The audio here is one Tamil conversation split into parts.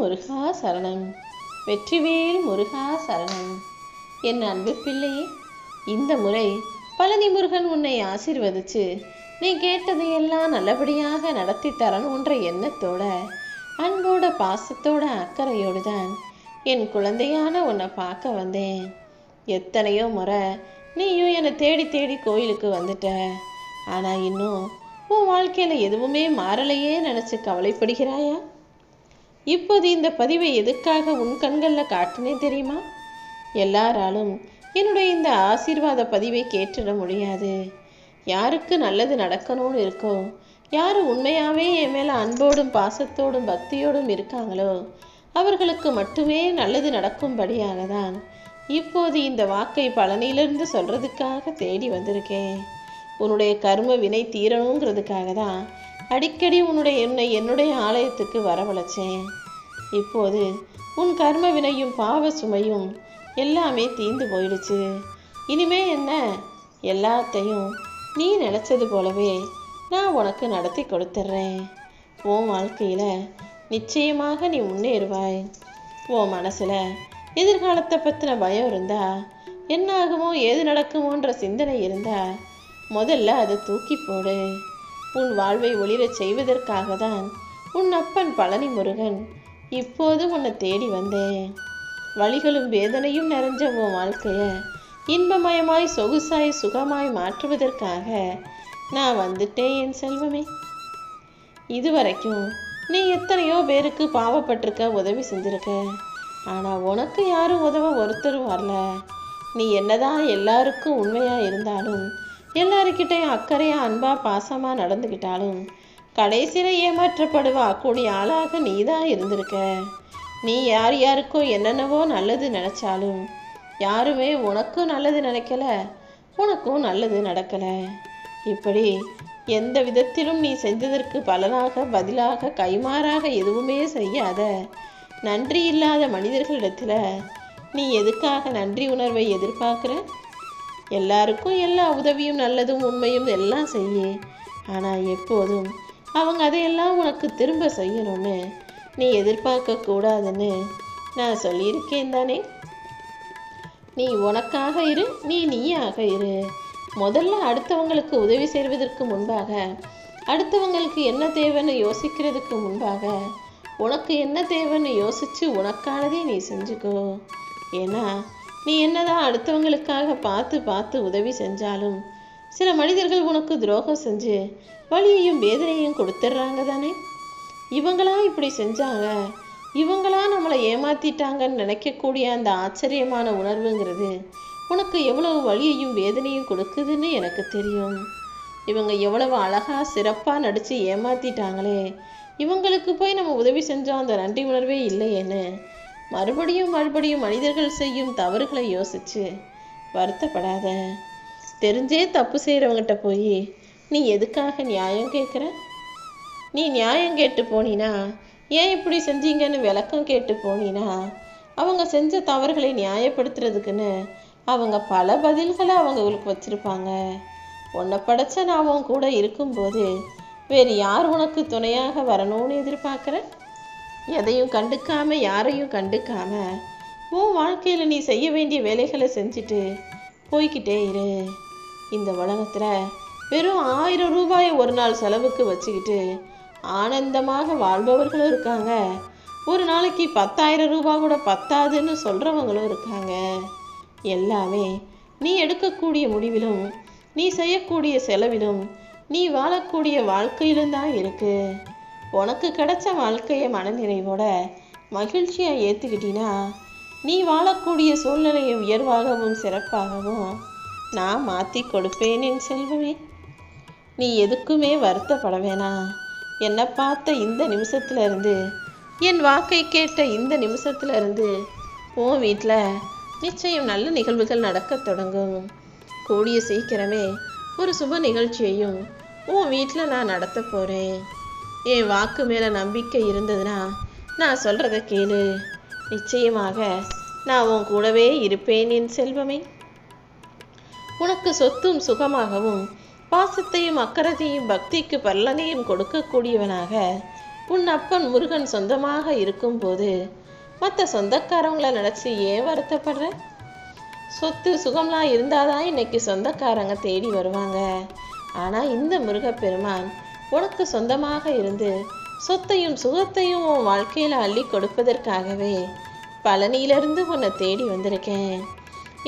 முருகா சரணம். வெற்றிவேல் முருகா சரணம். என் அன்பு பிள்ளையே இந்த முறை பழனி முருகன் உன்னை ஆசிர்வதிச்சு நீ கேட்டதையெல்லாம் நல்லபடியாக நடத்தி தரணுன்ற எண்ணத்தோட அன்போட பாசத்தோட அக்கறையோடு தான் என் குழந்தையான உன்னை பார்க்க வந்தேன். எத்தனையோ முறை நீயும் என்னை தேடி தேடி கோயிலுக்கு வந்துட்ட. ஆனால் இன்னும் உன் வாழ்க்கையில் எதுவுமே மாறலையே நினச்சி கவலைப்படுகிறாயா? இப்போது இந்த பதிவை எதுக்காக உன் கண்களில் காட்டினேன் தெரியுமா? எல்லாராலும் என்னுடைய இந்த ஆசீர்வாத பதிவை கேட்டுட முடியாது. யாருக்கு நல்லது நடக்கணும்னு இருக்கோ யார் உண்மையாகவே என் மேலே அன்போடும் பாசத்தோடும் பக்தியோடும் இருக்காங்களோ அவர்களுக்கு மட்டுமே நல்லது நடக்கும்படியாக தான் இப்போது இந்த வாக்கை பழனியிலிருந்து சொல்கிறதுக்காக தேடி வந்திருக்கேன். உன்னுடைய கர்ம வினை தீரணுங்கிறதுக்காக தான் அடிக்கடி உன்னுடைய என்னை என்னுடைய ஆலயத்துக்கு வரவழைச்சேன். இப்போது உன் கர்ம வினையும் பாவ சுமையும் எல்லாமே தீந்து போயிடுச்சு. இனிமே என்ன? எல்லாத்தையும் நீ நினச்சது போலவே நான் உனக்கு நடத்தி கொடுத்துட்றேன் உன் வாழ்க்கையில் நிச்சயமாக நீ முன்னேறுவாய். உன் மனசில் எதிர்காலத்தை பற்றின பயம் இருந்தா என்ன ஆகுமோ ஏது நடக்குமோன்ற சிந்தனை இருந்தா முதல்ல அதை தூக்கி போடு. உன் வாழ்வை ஒளிரச் செய்வதற்காக தான் உன் அப்பன் பழனி முருகன் இப்போது உன்னை தேடி வந்தேன். வழிகளும் வேதனையும் நிறைஞ்ச உன் வாழ்க்கைய இன்பமயமாய் சொகுசாய் சுகமாய் மாற்றுவதற்காக நான் வந்துட்டேன் என் செல்வமே. இதுவரைக்கும் நீ எத்தனையோ பேருக்கு பாவப்பட்டிருக்க உதவி செஞ்சிருக்க. ஆனால் உனக்கு யாரும் உதவ ஒருத்தரும் வரல. நீ என்னதான் எல்லாருக்கும் உண்மையாக இருந்தாலும் எல்லாருக்கிட்டையும் அக்கறையாக அன்பாக பாசமாக நடந்துக்கிட்டாலும் கடைசியில் ஏமாற்றப்படுவா கூடிய ஆளாக நீ தான் இருந்திருக்க. நீ யார் யாருக்கோ என்னென்னவோ நல்லது நினச்சாலும் யாருமே உனக்கும் நல்லது நினைக்கல உனக்கும் நல்லது நடக்கலை. இப்படி எந்த விதத்திலும் நீ செஞ்சதற்கு பலனாக பதிலாக கைமாறாக எதுவுமே செய்யாத நன்றி இல்லாத மனிதர்களிடத்துல நீ எதுக்காக நன்றி உணர்வை எதிர்பார்க்குற? எல்லாருக்கும் எல்லா உதவியும் நல்லதும் உண்மையும் எல்லாம் செய்ய. ஆனால் எப்போதும் அவங்க அதையெல்லாம் உனக்கு திரும்ப செய்யணும்னு நீ எதிர்பார்க்க கூடாதுன்னு நான் சொல்லியிருக்கேன் தானே. நீ உனக்காக இரு நீ நீயாக இரு. முதல்ல அடுத்தவங்களுக்கு உதவி செய்வதற்கு முன்பாக அடுத்தவங்களுக்கு என்ன தேவைன்னு யோசிக்கிறதுக்கு முன்பாக உனக்கு என்ன தேவைன்னு யோசிச்சு உனக்கானதே நீ செஞ்சுக்கோ. ஏன்னா நீ என்னதான் அடுத்தவங்களுக்காக பார்த்து பார்த்து உதவி செஞ்சாலும் சில மனிதர்கள் உனக்கு துரோகம் செஞ்சு வலியையும் வேதனையும் கொடுத்துட்றாங்க தானே? இவங்களா இப்படி செஞ்சாங்க? இவங்களா நம்மளை ஏமாத்திட்டாங்கன்னு நினைக்கக்கூடிய அந்த ஆச்சரியமான உணர்வுங்கிறது உனக்கு எவ்வளவு வலியையும் வேதனையும் கொடுக்குதுன்னு எனக்கு தெரியும். இவங்க எவ்வளவு அழகாக சிறப்பாக நடித்து ஏமாத்திட்டாங்களே. இவங்களுக்கு போய் நம்ம உதவி செஞ்சோம் அந்த நன்றி உணர்வே இல்லையேன்னு மறுபடியும் மறுபடியும் மனிதர்கள் செய்யும் தவறுகளை யோசிச்சு வருத்தப்படாத. தெரிஞ்சே தப்பு செய்கிறவங்கிட்ட போய் நீ எதுக்காக நியாயம் கேட்குற நீ நியாயம் கேட்டு போனினா ஏன் இப்படி செஞ்சீங்கன்னு விளக்கம் கேட்டு போனினா அவங்க செஞ்ச தவறுகளை நியாயப்படுத்துறதுக்குன்னு அவங்க பல பதில்களை அவங்களுக்கு வச்சிருப்பாங்க. உன்னை படைச்ச நான் கூட இருக்கும்போது வேறு யார் உனக்கு துணையாக வரணும்னு எதிர்பார்க்குற? எதையும் கண்டுக்காம யாரையும் கண்டுக்காம உன் வாழ்க்கையில் நீ செய்ய வேண்டிய வேலைகளை செஞ்சுட்டு போய்கிட்டே இரு. இந்த உலகத்தில் வெறும் ஆயிரம் ரூபாயை ஒரு நாள் செலவுக்கு வச்சுக்கிட்டு ஆனந்தமாக வாழ்பவர்களும் இருக்காங்க. ஒரு நாளைக்கு பத்தாயிரம் ரூபா கூட பத்தாதுன்னு சொல்கிறவங்களும் இருக்காங்க. எல்லாமே நீ எடுக்கக்கூடிய முடிவிலும் நீ செய்யக்கூடிய செலவிலும் நீ வாழக்கூடிய வாழ்க்கையிலும் தான் இருக்கு. உனக்கு கிடைச்ச வாழ்க்கையை மனநிறைவோட மகிழ்ச்சியாக ஏற்றுக்கிட்டினா நீ வாழக்கூடிய சூழ்நிலையை உயர்வாகவும் சிறப்பாகவும் நான் மாற்றி கொடுப்பேன் என் செல்வமே. நீ எதுக்குமே வருத்தப்பட வேணாம் என்னை பார்த்த இந்த நிமிஷத்துலேருந்து என் வாக்கை கேட்ட இந்த நிமிஷத்துலேருந்து உன் வீட்டில் நிச்சயம் நல்ல நிகழ்வுகள் நடக்கத் தொடங்கும். கூடிய சீக்கிரமே ஒரு சுப நிகழ்ச்சியையும் உன் வீட்டில் நான் நடத்த போகிறேன் என் வாக்கு மேலே நம்பிக்கை இருந்ததுன்னா நான் சொல்கிறத கேளு. நிச்சயமாக நான் உன் கூடவே இருப்பேன் என் செல்வமே. உனக்கு சொத்தும் சுகமாகவும் பாசத்தையும் அக்கறதையும் பக்திக்கு பல்லனையும் கொடுக்கக்கூடியவனாக உன் அப்பன் முருகன் சொந்தமாக இருக்கும்போது மற்ற சொந்தக்காரவங்கள நினச்சி ஏன் வருத்தப்படுற? சொத்து சுகம்லாம் இருந்தாதான் இன்னைக்கு சொந்தக்காரங்க தேடி வருவாங்க. ஆனால் இந்த முருகப்பெருமான் உனக்கு சொந்தமாக இருந்து சொத்தையும் சுகத்தையும் உன் வாழ்க்கையில் அள்ளி கொடுப்பதற்காகவே பழனியிலிருந்து உன்னை தேடி வந்திருக்கேன்.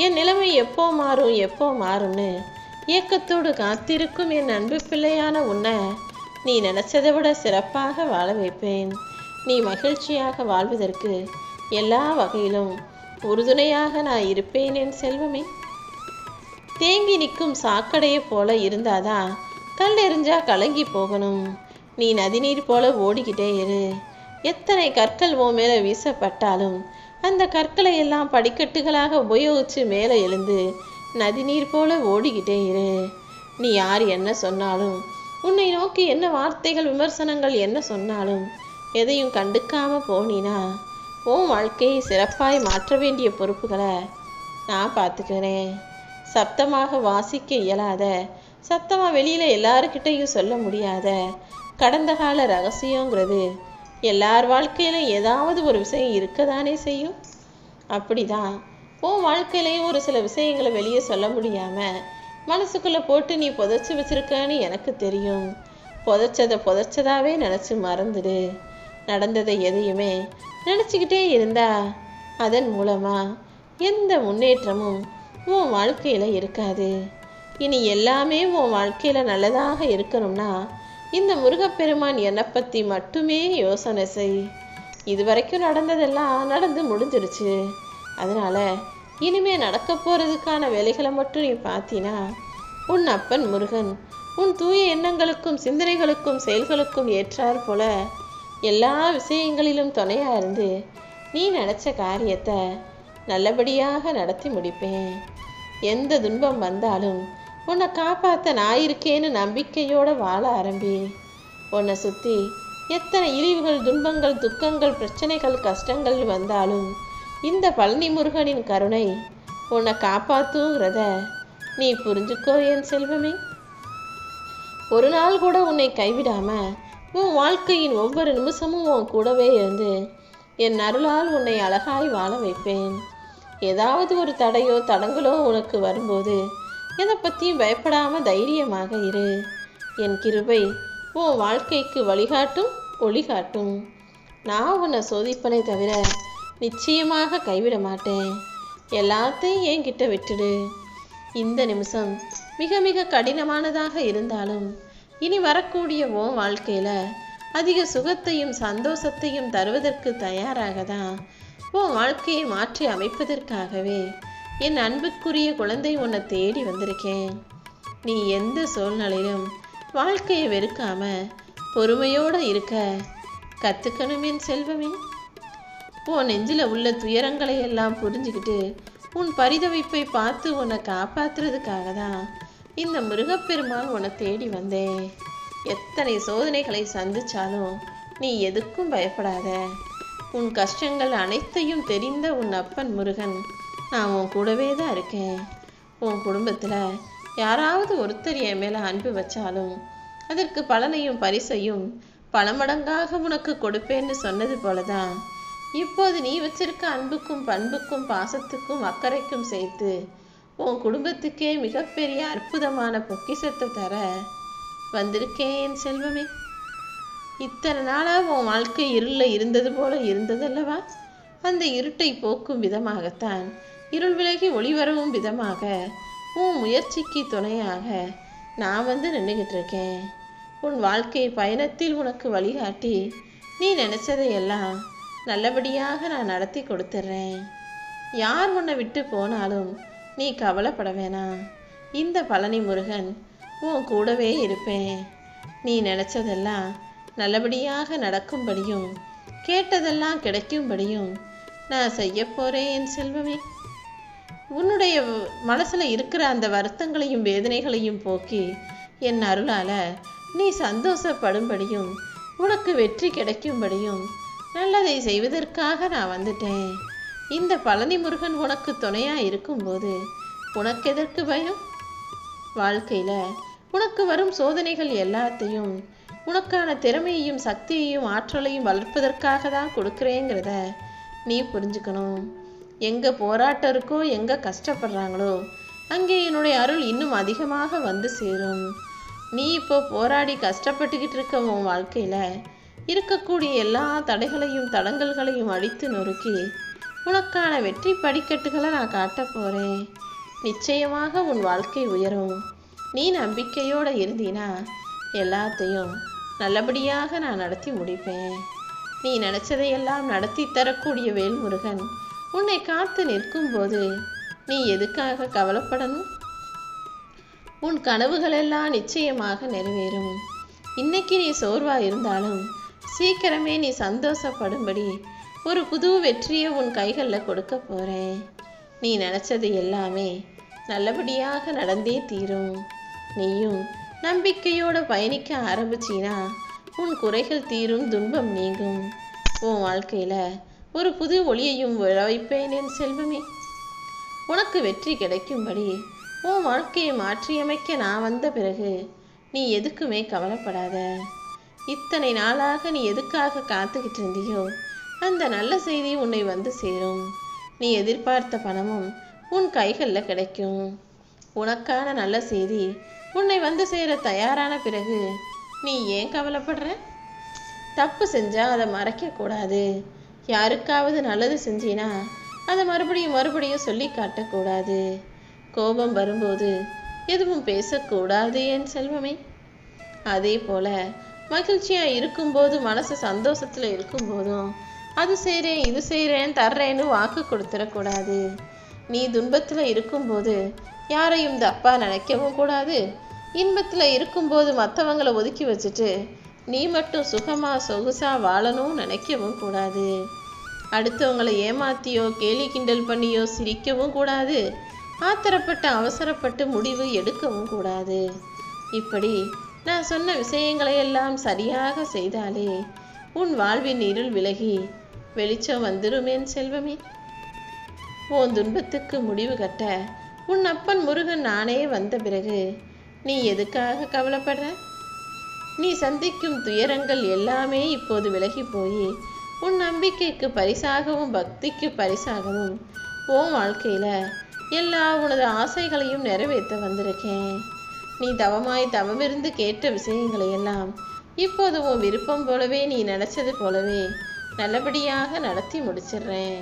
என் நிலைமை எப்போ மாறும் எப்போ மாறும்னு ஏக்கத்தோடு காத்திருக்கும் என் அன்பு பிள்ளையான உன்னை நீ நினைச்சதை விட சிறப்பாக வாழ வைப்பேன். நீ மகிழ்ச்சியாக வாழ்வதற்கு எல்லா வகையிலும் உறுதுணையாக நான் இருப்பேன் என் செல்வமே. தேங்கி நிற்கும் சாக்கடையை போல இருந்தாதான் கல் எரிஞ்சா கலங்கி போகணும். நீ நதிநீர் போல ஓடிக்கிட்டே இரு. எத்தனை கற்கள் ஓ மேலே வீசப்பட்டாலும் அந்த கற்களை எல்லாம் படிக்கட்டுகளாக உபயோகித்து மேலே எழுந்து நதிநீர் போல ஓடிக்கிட்டே இரு. நீ யார் என்ன சொன்னாலும் உன்னை நோக்கி என்ன வார்த்தைகள் விமர்சனங்கள் என்ன சொன்னாலும் எதையும் கண்டுக்காம போனினா உன் வாழ்க்கையை சிறப்பாய் மாற்ற வேண்டிய பொறுப்புகளை நான் பார்த்துக்கிறேன். சப்தமாக வாசிக்க இயலாத சத்தமாக வெளியில் எல்லாருக்கிட்டையும் சொல்ல முடியாத கடந்த கால ரகசியங்கிறது. எல்லார் வாழ்க்கையிலும் ஏதாவது ஒரு விஷயம் இருக்க தானே செய்யும்? அப்படிதான். உன் வாழ்க்கையிலையும் ஒரு சில விஷயங்களை வெளியே சொல்ல முடியாமல் மனசுக்குள்ளே போட்டு நீ புதைச்சி வச்சிருக்கன்னு எனக்கு தெரியும். புதைச்சதை புதைச்சதாவே நினச்சி மறந்துடு. நடந்ததை எதையுமே நினச்சிக்கிட்டே இருந்தா அதன் மூலமாக எந்த முன்னேற்றமும் உன் வாழ்க்கையில் இருக்காது. இனி எல்லாமே உன் வாழ்க்கையில் நல்லதாக இருக்கணும்னா இந்த முருகப்பெருமான் என்னை பற்றி மட்டுமே யோசனை செய். இது வரைக்கும் நடந்ததெல்லாம் நடந்து முடிஞ்சிருச்சு. அதனால் இனிமே நடக்க போகிறதுக்கான வேலைகளை மட்டும் நீ பார்த்தினா உன் அப்பன் முருகன் உன் தூய எண்ணங்களுக்கும் சிந்தனைகளுக்கும் செயல்களுக்கும் ஏற்றார் போல எல்லா விஷயங்களிலும் துணையாக இருந்து நீ நினச்ச காரியத்தை நல்லபடியாக நடத்தி முடிப்பேன். எந்த துன்பம் வந்தாலும் உன்னை காப்பாற்ற நான் இருக்கேன்னு நம்பிக்கையோடு வாழ ஆரம்பி. உன்னை சுற்றி எத்தனை இழிவுகள் துன்பங்கள் துக்கங்கள் பிரச்சனைகள் கஷ்டங்கள் வந்தாலும் இந்த பழனி முருகனின் கருணை உன்னை காப்பாத்துங்கிறத நீ புரிஞ்சுக்கோ என் செல்வமே. ஒரு நாள் கூட உன்னை கைவிடாம உன் வாழ்க்கையின் ஒவ்வொரு நிமிஷமும் உன் கூடவே இருந்து என் அருளால் உன்னை அழகாய் வாழ வைப்பேன். ஏதாவது ஒரு தடையோ தடங்களோ உனக்கு வரும்போது எதை பற்றியும் பயப்படாம தைரியமாக இரு. என் கிருபை உன் வாழ்க்கைக்கு வழிகாட்டும் ஒளிகாட்டும். நான் உன்னை சோதிப்பனை தவிர நிச்சயமாக கைவிட மாட்டேன். எல்லாத்தையும் என்கிட்ட விட்டுடு. இந்த நிமிஷம் மிக மிக கடினமானதாக இருந்தாலும் இனி வரக்கூடிய உன் வாழ்க்கையில் அதிக சுகத்தையும் சந்தோஷத்தையும் தருவதற்கு தயாராக தான் உன் வாழ்க்கையை மாற்றி அமைப்பதற்காகவே என் அன்புக்குரிய குழந்தை உன்னை தேடி வந்திருக்கேன். நீ எந்த சூழ்நிலையிலும் வாழ்க்கையை வெறுக்காம பொறுமையோடு இருக்க கற்றுக்கணும் என் செல்வமே. உன் நெஞ்சில் உள்ள துயரங்களை எல்லாம் புரிஞ்சுக்கிட்டு உன் பரிதவிப்பை பார்த்து உன்னை காப்பாற்றுறதுக்காக தான் இந்த முருகப்பெருமான் உன்னை தேடி வந்தேன். எத்தனை சோதனைகளை சந்திச்சாலும் நீ எதுக்கும் பயப்படாத. உன் கஷ்டங்கள் அனைத்தையும் தெரிந்த உன் அப்பன் முருகன் நான் உன் கூடவே தான் இருக்கேன். உன் குடும்பத்தில் யாராவது ஒருத்தர் என் மேலே அன்பு வச்சாலும் அதற்கு பலனையும் பரிசையும் பல மடங்காக உனக்கு கொடுப்பேன்னு சொன்னது போல தான் இப்போது நீ வச்சிருக்க அன்புக்கும் பண்புக்கும் பாசத்துக்கும் அக்கறைக்கும் சேர்த்து உன் குடும்பத்துக்கே மிகப்பெரிய அற்புதமான பொக்கிசத்தை தர வந்திருக்கேன் என் செல்வமே. இத்தனை நாளாக உன் வாழ்க்கை இருளில் இருந்தது போல இருந்ததல்லவா? அந்த இருட்டை போக்கும் விதமாகத்தான் இருள் விலகி ஒளி வரவும் விதமாக உன் முயற்சிக்கு துணையாக நான் வந்து நின்றுக்கிட்டு இருக்கேன். உன் வாழ்க்கை பயணத்தில் உனக்கு வழிகாட்டி நீ நினச்சதையெல்லாம் நல்லபடியாக நான் நடத்தி கொடுத்துட்றேன் யார் உன்னை விட்டு போனாலும் நீ கவலைப்பட வேணாம். இந்த பழனி முருகன் உன் கூடவே இருப்பேன். நீ நினச்சதெல்லாம் நல்லபடியாக நடக்கும்படியும் கேட்டதெல்லாம் கிடைக்கும்படியும் நான் செய்ய போகிறேன் என் செல்வமே. உன்னுடைய மனசில் இருக்கிற அந்த வருத்தங்களையும் வேதனைகளையும் போக்கி என் அருளால் நீ சந்தோஷப்படும்படியும் உனக்கு வெற்றி கிடைக்கும்படியும் நல்லதை செய்வதற்காக நான் வந்துட்டேன். இந்த பழனி முருகன் உனக்கு துணையாக இருக்கும்போது உனக்கு எதற்கு பயம்? வாழ்க்கையில் உனக்கு வரும் சோதனைகள் எல்லாத்தையும் உனக்கான திறமையையும் சக்தியையும் ஆற்றலையும் வளர்ப்பதற்காக தான் கொடுக்குறேங்கிறத நீ புரிஞ்சுக்கணும். எங்கே போராட்டம் இருக்கோ எங்கே கஷ்டப்படுறாங்களோ அங்கே என்னுடைய அருள் இன்னும் அதிகமாக வந்து சேரும். நீ இப்போ போராடி கஷ்டப்பட்டுக்கிட்டு இருக்க உன் வாழ்க்கையில் இருக்கக்கூடிய எல்லா தடைகளையும் தடங்கல்களையும் அடித்து நொறுக்கி உனக்கான வெற்றி படிக்கட்டுகளை நான் காட்டப் போகிறேன் நிச்சயமாக உன் வாழ்க்கை உயரும். நீ நம்பிக்கையோடு இருந்தீனா எல்லாத்தையும் நல்லபடியாக நான் நடத்தி முடிப்பேன். நீ நினச்சதையெல்லாம் நடத்தி தரக்கூடிய வேல்முருகன் உன்னை காத்து நிற்கும்போது நீ எதுக்காக கவலைப்படணும்? உன் கனவுகளெல்லாம் நிச்சயமாக நிறைவேறும். இன்னைக்கு நீ சோர்வா இருந்தாலும் சீக்கிரமே நீ சந்தோஷப்படும்படி ஒரு புது வெற்றியை உன் கைகளில் கொடுக்க போகிறேன் நீ நினச்சது எல்லாமே நல்லபடியாக நடந்தே தீரும். நீயும் நம்பிக்கையோடு பயணிக்க ஆரம்பிச்சினா உன் குறைகள் தீரும் துன்பம் நீங்கும். உன் வாழ்க்கையில் ஒரு புது ஒளியையும் வைப்பேன் என் செல்வமே. உனக்கு வெற்றி கிடைக்கும்படி உன் வாழ்க்கையை மாற்றியமைக்க நான் வந்த பிறகு நீ எதுக்குமே கவலைப்படாத. இத்தனை நாளாக நீ எதுக்காக காத்துக்கிட்டு இருந்தியோ அந்த நல்ல செய்தி உன்னை வந்து சேரும். நீ எதிர்பார்த்த பணமும் உன் கைகளில் கிடைக்கும். உனக்கான நல்ல செய்தி உன்னை வந்து சேர தயாரான பிறகு நீ ஏன் கவலைப்படுற? தப்பு செஞ்சா அதை மறைக்கக்கூடாது யாருக்காவது நல்லது செஞ்சினா அதை மறுபடியும் மறுபடியும் சொல்லி காட்டக்கூடாது. கோபம் வரும்போது எதுவும் பேசக்கூடாது என் செல்வமே. அதே போல மகிழ்ச்சியாக இருக்கும்போது மனசு சந்தோஷத்தில் இருக்கும்போதும் அது செய்கிறேன் இது செய்கிறேன் தர்றேன்னு வாக்கு கொடுத்துடக்கூடாது. நீ துன்பத்தில் இருக்கும்போது யாரையும் தப்பா நினைக்கவும் கூடாது. இன்பத்தில் இருக்கும்போது மற்றவங்களை ஒதுக்கி வச்சுட்டு நீ மட்டும் சுகமாக சொகுசாக வாழணும்னு நினைக்கவும் கூடாது. அடுத்தவங்களை ஏமாத்தியோ கேலி கிண்டல் பண்ணியோ சிரிக்கவும் கூடாது. ஆத்திரப்பட்டு அவசரப்பட்டு முடிவு எடுக்கவும் கூடாது. இப்படி நான் சொன்ன விஷயங்களை எல்லாம் சரியாக செய்தாலே உன் வாழ்வின் இருள் விலகி வெளிச்சம் வந்துருமேன் செல்வமே. உன் துன்பத்துக்கு முடிவு கட்ட உன் அப்பன் முருகன் நானே வந்த பிறகு நீ எதுக்காக கவலைப்படுற? நீ சந்திக்கும் துயரங்கள் எல்லாமே இப்போது விலகி போய் உன் நம்பிக்கைக்கு பரிசாகவும் பக்திக்கு பரிசாகவும் உன் வாழ்க்கையில் எல்லா உனது ஆசைகளையும் நிறைவேற்ற வந்திருக்கேன். நீ தவமாய் தவமிருந்து கேட்ட விஷயங்களை எல்லாம் இப்போது உன் விருப்பம் போலவே நீ நினைச்சது போலவே நல்லபடியாக நடத்தி முடிச்சிடுறேன்.